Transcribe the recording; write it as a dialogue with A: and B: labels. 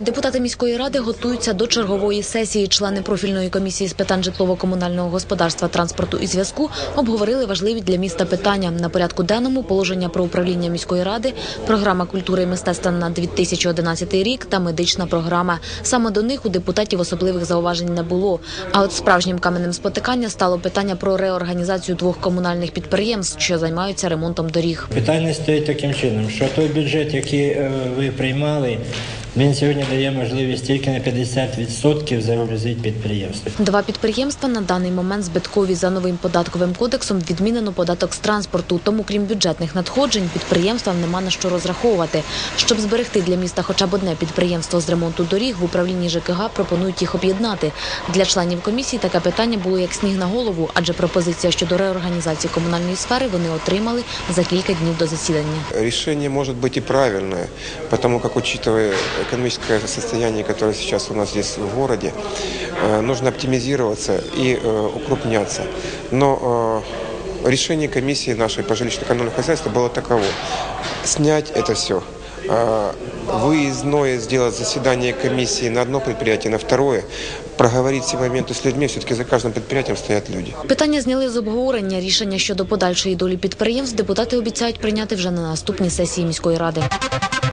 A: Депутати міської ради готуються до чергової сесії. Члени профільної комісії з питань житлово-комунального господарства, транспорту і зв'язку обговорили важливі для міста питання. На порядку денному положення про управління міської ради, програма культури і мистецтва на 2011 рік та медична програма. Саме до них у депутатів особливих зауважень не було. А от справжнім каменем спотикання стало питання про реорганізацію двох комунальних підприємств, що займаються ремонтом доріг.
B: Питання стоїть таким чином, що той бюджет, який е, ви приймали, він сьогодні дає можливість тільки на 50% загрузити підприємство.
A: Два підприємства на даний момент збиткові за новим податковим кодексом відмінено податок з транспорту. Тому, крім бюджетних надходжень, підприємствам нема на що розраховувати. Щоб зберегти для міста хоча б одне підприємство з ремонту доріг, в управлінні ЖКГ пропонують їх об'єднати. Для членів комісії таке питання було як сніг на голову, адже пропозиція щодо реорганізації комунальної сфери вони отримали за кілька днів до засідання.
C: Решение может быть и правильное, потому как, учитывая экономическое состояние, которое сейчас у нас здесь в городе, э, нужно оптимизироваться и э, укрупняться. Но э, решение комиссии нашей по жилищно-коммунальному хозяйству было таково. Снять это все. Выездное сделать заседание комиссии на одно предприятие, на второе, проговорить все моменты с людьми, все-таки за каждым предприятием стоят люди.
A: Питання зняли з обговорення. Рішення щодо подальшої долі підприємств депутати обіцяють прийняти вже на наступній сесії міської ради.